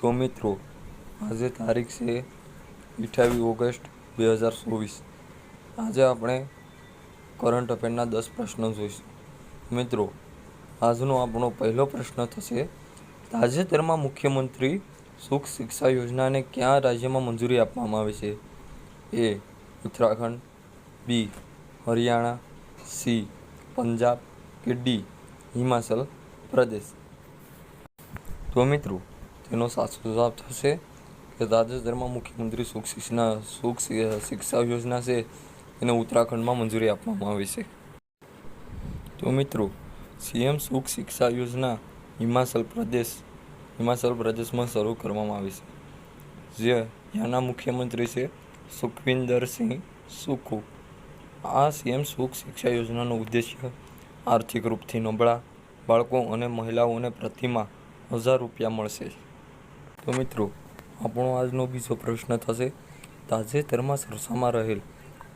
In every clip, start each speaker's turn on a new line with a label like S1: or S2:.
S1: તો મિત્રો, આજે તારીખ છે અઠ્યાવીસ ઓગસ્ટ બે હજાર ચોવીસ. આજે આપણે કરંટ અફેરના દસ પ્રશ્નો જોઈશું. મિત્રો, આજનો આપણો પહેલો પ્રશ્ન થશે, તાજેતરમાં મુખ્યમંત્રી સુખ શિક્ષા યોજનાને કયા રાજ્યમાં મંજૂરી આપવામાં આવે છે? A, Uttarakhand, B, Haryana, C, Punjab કે ડી, હિમાચલ પ્રદેશ. તો મિત્રો તેનો સાચો જવાબ થશે કે તાજેતરમાં મુખ્યમંત્રી સુખ શિક્ષણા, સુખ શિક્ષા યોજના છે, એને ઉત્તરાખંડમાં મંજૂરી આપવામાં આવી છે. તો મિત્રો, સીએમ સુખ શિક્ષા યોજના હિમાચલ પ્રદેશ, હિમાચલ પ્રદેશમાં શરૂ કરવામાં આવી છે. જે ત્યાંના મુખ્યમંત્રી છે સુખવિંદરસિંહ સુખુ. આ સીએમ સુખ શિક્ષા યોજનાનો ઉદ્દેશ્ય આર્થિક રૂપથી નબળા બાળકો અને મહિલાઓને પ્રતિમા હજાર રૂપિયા મળશે. તો મિત્રો, આપણો આજનો બીજો પ્રશ્ન થશે. તાજેતરમાં સરસામાં રહેલ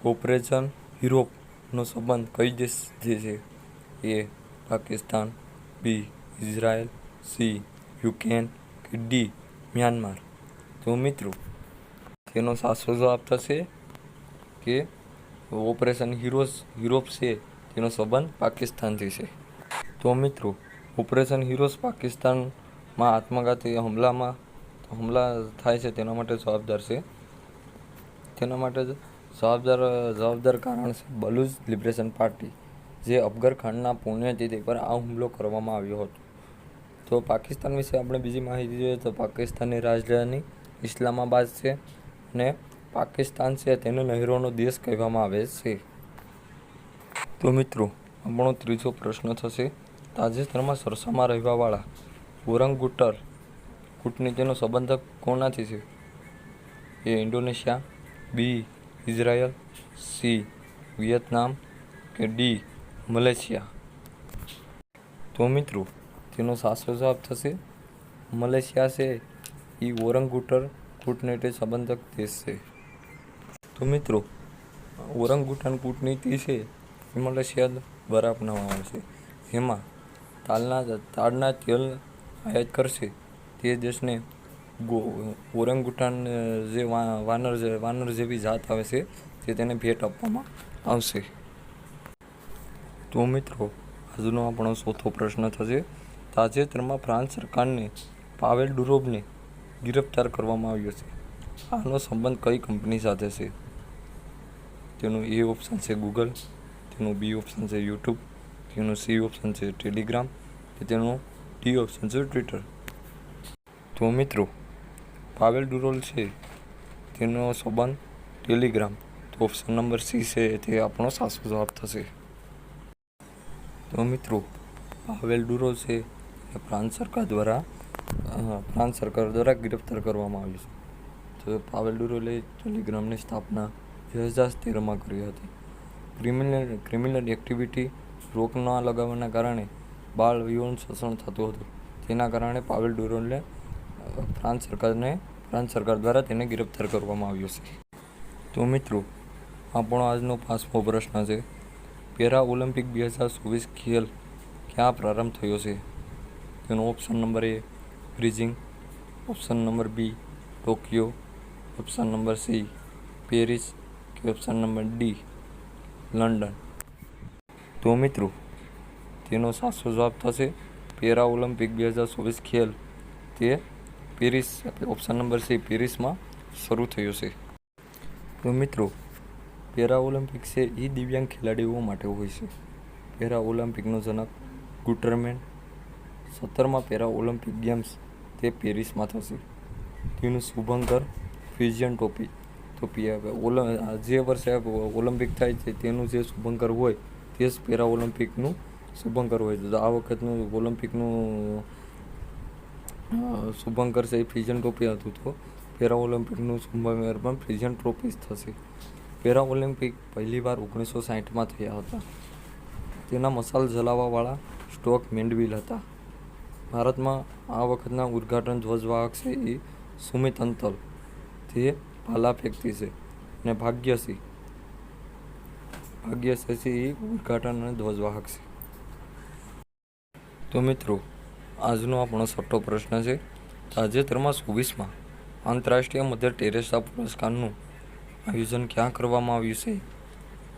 S1: ઓપરેશન યુરોપનો સંબંધ કઈ દેશ જે છે? A Pakistan, B Israel, C Ukraine કે ડી મ્યાનમાર? તો મિત્રો, તેનો સાચો જવાબ થશે કે ઓપરેશન હિરોસ યુરોપ છે, તેનો સંબંધ પાકિસ્તાનથી છે. તો મિત્રો, ઓપરેશન હિરોસ પાકિસ્તાનમાં આત્મઘાતી હુમલામાં હુમલા થાય છે તેના માટે જવાબદાર છે. તેના માટે જવાબદાર જવાબદાર કારણ છે બલુચ લિબરેશન પાર્ટી, જે અફગર ખાનના પુણ્યતિથિ પર આ હુમલો કરવામાં આવ્યો હતો. તો પાકિસ્તાન વિશે આપણે બીજી માહિતી જોઈએ તો પાકિસ્તાનની રાજધાની ઇસ્લામાબાદ છે અને પાકિસ્તાન છે તેને નહેરોનો દેશ કહેવામાં આવે છે. તો મિત્રો, આપણો ત્રીજો પ્રશ્ન થશે. તાજેતરમાં સરસામાં રહેવાવાળા ઓરંગુટર કૂટનીતિનો સંબંધક કોનાથી છે? A Indonesia, B, Israel, C, Vietnam કે ડી, મલેશિયા? તો મિત્રો, તેનો સાચો જવાબ થશે, મલેશિયા છે એ ઓરંગુટર કૂટનીતિ સંબંધક દેશ છે. તો મિત્રો ઓરંગુટન કૂટનીતિ છે એ મલેશિયા દ્વારા અપનાવવામાં આવશે જેમાં તાલના તાળના તેલ આયાત કરશે. તે દેશને ગો ઓરંગુટાન જે વાનર વાનર જેવી જાત આવે છે, તે તેને ભેટ આપવામાં આવશે. તો મિત્રો, આજનો આપણો ચોથો પ્રશ્ન થશે. તાજેતરમાં ફ્રાન્સ સરકારને પાવેલ ડુરોબને ગિરફ્તાર કરવામાં આવ્યો છે. આનો સંબંધ કઈ કંપની સાથે છે? તેનું એ ઓપ્શન છે ગૂગલ, તેનું બી ઓપ્શન છે યુટ્યુબ, તેનું સી ઓપ્શન છે ટેલિગ્રામ કે તેનું ડી ઓપ્શન છે ટ્વિટર. તો મિત્રો, પાવેલ ડુરોલ છે, તેનો સંબંધ ટેલિગ્રામ. તો ઓપ્શન નંબર સી છે, તે આપણો સાચો જવાબ થશે. તો મિત્રો, પાવેલ ડુરો છે એ ફ્રાન્સ સરકાર દ્વારા ફ્રાન્સ સરકાર દ્વારા ગિરફ્તાર કરવામાં આવ્યું છે. તો પાવેલ ડુરોલે ટેલિગ્રામની સ્થાપના બે હજાર તેરમાં કરી હતી. ક્રિમિનલ ક્રિમિનલ એક્ટિવિટી રોક ન લગાવવાના કારણે બાળ યૌન શોષણ થતું હતું. તેના કારણે પાવેલ ડુરોલને ફ્રાન્સ સરકારને, ફ્રાન્સ સરકાર દ્વારા તેને ગિરફ્તાર કરવામાં આવ્યો છે. તો મિત્રો આપણો આજનો પાંચમો પ્રશ્ન છે. પેરા ઓલિમ્પિક બે હજાર ચોવીસ ખેલ ક્યાં પ્રારંભ થયો છે? તેનો option number A Beijing option number B Tokyo option number C Paris કે ઓપ્શન નંબર ડી લંડન. તો મિત્રો, તેનો સાચો જવાબ થશે, પેરા ઓલિમ્પિક બે હજાર ચોવીસ ખેલ તે પેરિસ ઓપ્શન નંબર સી પેરિસમાં શરૂ થયો છે. તો મિત્રો પેરા ઓલિમ્પિક છે એ દિવ્યાંગ ખેલાડીઓ માટે હોય છે. પેરા ઓલિમ્પિકનો જનક ગુટરમેન સત્તરમાં પેરા ઓલિમ્પિક ગેમ્સ તે પેરિસમાં થશે. તેનું શુભંકર ફ્યુઝિયન ટોપી તો જે વર્ષે ઓલિમ્પિક થાય છે તેનું જે શુભંકર હોય, તે જ પેરા ઓલિમ્પિકનું શુભંકર હોય છે. આ વખતનું ઓલિમ્પિકનું શુભંકર એ ફ્યુઝિયન ટોપી હતું. તો પેરા ઓલિમ્પિકનું શુભમેર પણ ફિઝન ટ્રોફી જ થશે. પેરા ઓલિમ્પિક પહેલીવાર ઓગણીસો સાહીઠમાં થયા હતા. તેના મસાલ જલાવાવાળા સ્ટોક મેન્ડવિલ હતા. ભારતમાં આ વખતના ઉદ્ઘાટન ધ્વજવાહક છે એ સુમિત અંતલ. તે ભાલા ફેંકતી છે અને ભાગ્યસિંહ ભાગ્યસિંહ એ ઉદ્ઘાટન અને ધ્વજવાહક છે. તો મિત્રો આજનો આપણો છઠ્ઠો પ્રશ્ન છે. તાજેતરમાં ચોવીસમાં આંતરરાષ્ટ્રીય મધર ટેરેસા પુરસ્કારનું આયોજન ક્યાં કરવામાં આવ્યું છે?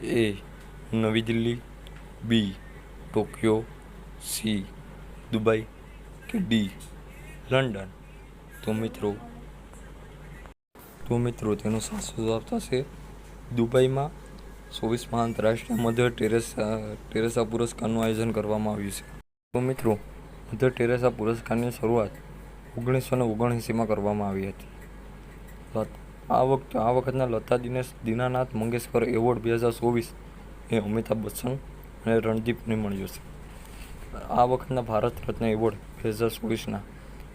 S1: એ. નવી Delhi. B. Tokyo. C. Dubai કે ડી. લંડન? તો મિત્રો તો મિત્રો તેનો સાચો જવાબ થશે દુબઈમાં ચોવીસમાં આંતરરાષ્ટ્રીય મધર ટેરેસા ટેરેસા પુરસ્કારનું આયોજન કરવામાં આવ્યું છે. તો મિત્રો મધર ટેરેસા પુરસ્કારની શરૂઆત ઓગણીસો ને ઓગણએંસીમાં કરવામાં આવી હતી. આ વખતે, આ વખતના લતા દિનેશ દીનાનાથ મંગેશકર એવોર્ડ બે હજાર ચોવીસ એ અમિતાભ બચ્ચન અને રણદીપને મળ્યો છે. આ વખતના ભારત રત્ન એવોર્ડ બે હજાર ચોવીસના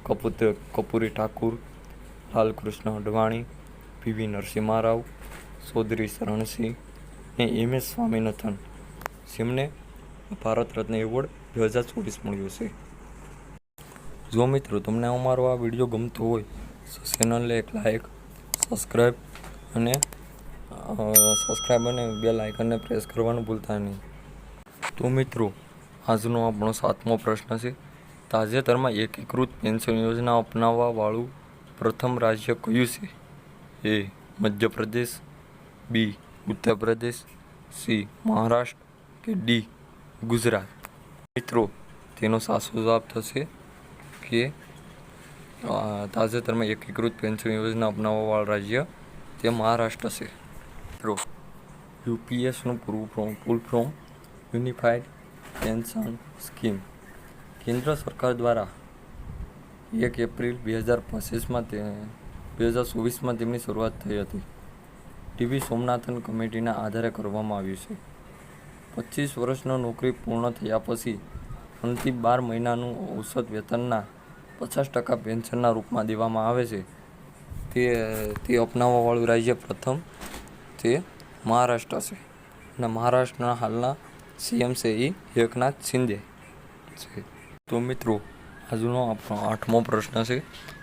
S1: કપૂર કપૂરી ઠાકુર, લાલકૃષ્ણ અડવાણી, પીવી નરસિંહ રાવ ચૌધરી શરણસિંહ અને એમ એસ સ્વામિનાથન, જેમને ભારત રત્ન એવોર્ડ બે હજાર ચોવીસ મળ્યો છે. જો મિત્રો તમને અમારો આ વીડિયો ગમતો હોય, તો ચેનલને એક લાઈક સબસ્ક્રાઈબ અને સબસ્ક્રાઈબ અને બે લાઇકનને પ્રેસ કરવાનું ભૂલતા નહીં. તો મિત્રો, આજનો આપણો સાતમો પ્રશ્ન છે, તાજેતરમાં એકીકૃત પેન્શન યોજના અપનાવવાવાળું પ્રથમ રાજ્ય કયું છે? એ, મધ્યપ્રદેશ, બી ઉત્તર પ્રદેશ સી, મહારાષ્ટ્ર કે ડી, ગુજરાત? મિત્રો, તેનો સાચો જવાબ થશે અ, તાજેતરમાં એકીકૃત પેન્શન યોજના અપનાવવાવાળું રાજ્ય તે મહારાષ્ટ્ર છે. યુપીએસનું પૂરું form full form unified pension scheme કેન્દ્ર સરકાર દ્વારા એક એપ્રિલ બે હજાર પચીસમાં તે બે હજાર ચોવીસમાં તેમની શરૂઆત થઈ હતી. ટીવી સોમનાથન કમિટીના આધારે કરવામાં આવ્યું છે. પચીસ વર્ષનો નોકરી પૂર્ણ થયા પછી અંતિમ બાર મહિનાનું ઔષધ વેતનના પચાસ ટકા પેન્શનના રૂપમાં દેવામાં આવે છે. તે તે અપનાવવાવાળું રાજ્ય પ્રથમ તે મહારાષ્ટ્ર છે. અને મહારાષ્ટ્રના હાલના સીએમ છે એ એકનાથ શિંદે છે. તો મિત્રો, આજનો આપણો આઠમો પ્રશ્ન છે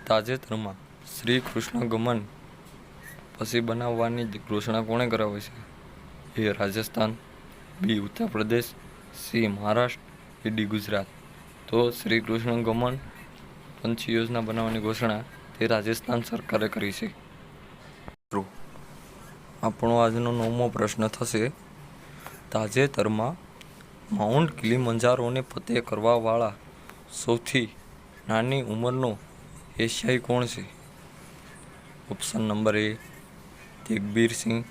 S1: તાજેતરમાં શ્રી કૃષ્ણ ગમન પછી બનાવવાની ઘોષણા કોણે કરાવી છે? એ રાજસ્થાન, બી ઉત્તર પ્રદેશ સી મહારાષ્ટ્ર ડી ગુજરાત. તો શ્રી કૃષ્ણ ગમન પંછી યોજના બનાવવાની ઘોષણા તે રાજસ્થાન સરકારે કરી છે. આપણો આજનો નવમો પ્રશ્ન થશે, તાજેતરમાં માઉન્ટ કિલીમંજારોને ફતેહ કરવાવાળા સૌથી નાની ઉંમરનો એશિયાઈ કોણ છે? Option number A, Tegbir Singh.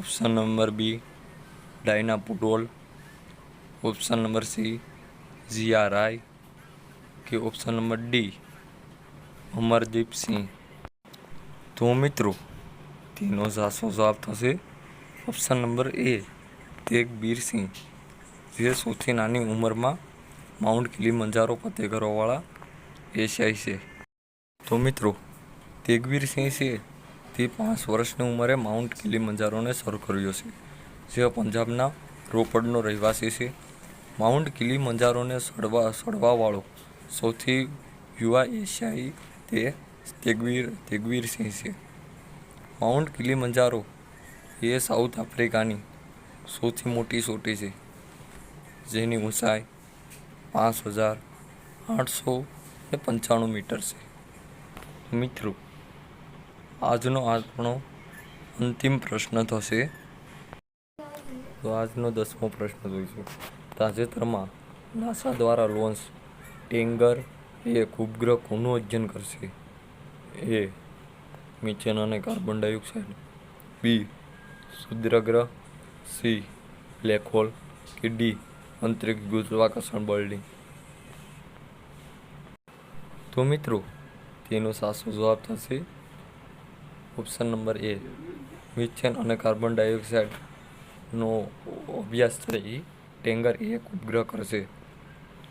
S1: Option number B, Diana Pundole option number C, Jiya Rai. કે ઓપ્શન નંબર ડી અમરદીપસિંહ તો મિત્રો, તેનો સાચો જવાબ થશે ઓપ્શન નંબર એ તેગબીર સિંહ. જે સૌથી નાની ઉંમરમાં માઉન્ટ કિલીમંજારો ફતેહ કરવાવાળા એશિયાઈ છે. તો મિત્રો તેગવીરસિંહ છે, તે પાંચ વર્ષની ઉંમરે માઉન્ટ કિલીમંજારોને સર કર્યો છે. જે પંજાબના રોપડનો રહેવાસી છે. માઉન્ટ કિલીમંજારોને સડવા, સડવાવાળો સૌથી યુવા એશિયાઈ તે તેગવીર તેગવીર સિંહ છે. માઉન્ટ કિલીમંજારો એ સાઉથ આફ્રિકાની સૌથી મોટી ચોટી છે, જેની ઊંચાઈ પાંચ હજાર આઠસો ને પંચાણું મીટર છે. મિત્રો, આજનો આપણો અંતિમ પ્રશ્ન થશે. તો આજનો દસમો પ્રશ્ન જોઈશું. તાજેતરમાં નાસા દ્વારા લોન્ચ ટેંગર એ ઉપગ્રહ કોનું અધ્યયન કરશે. એ મિથેન અને કાર્બન ડાયોક્સાઇડ. બી શુદ્રગ્રહ સી બ્લેક હોલ કે ડી અંતરિક્ષ ગુરુત્વાકર્ષણ બળની. તો મિત્રો, તેનો સાચો જવાબ થશે ઓપ્શન નંબર એ મિથેન અને કાર્બન ડાયોક્સાઇડનો અભ્યાસ થઈ ટેંગર એ એક ઉપગ્રહ કરશે.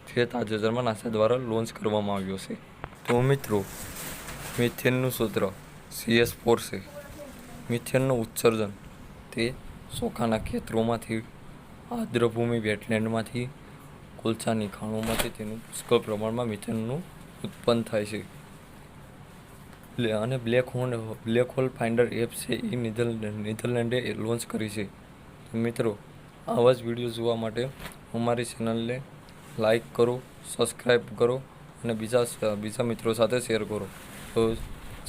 S1: જે તાજેતરમાં નાસા દ્વારા લોન્ચ કરવામાં આવ્યો છે. તો મિત્રો, મિથેનનું સૂત્ર સીએસ ફોર છે. મિથેનનું ઉત્સર્જન તે ચોખાના ખેતરોમાંથી આદ્રભૂમિ વેટલેન્ડમાંથી કોલસાની ખાણોમાંથી તેનું પુષ્કળ પ્રમાણમાં મિથેનનું ઉત્પન્ન થાય છે. અને black hole black hole finder app છે એ નીધરલેન્ડે લોન્ચ કરી છે. મિત્રો, આવા જ વીડિયો જોવા માટે અમારી ચેનલને લાઈક કરો સબસ્ક્રાઈબ કરો અને બીજા બીજા મિત્રો સાથે શેર કરો. તો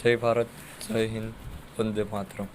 S1: જય ભારત, જય હિન્દ, વંદે માતરમ.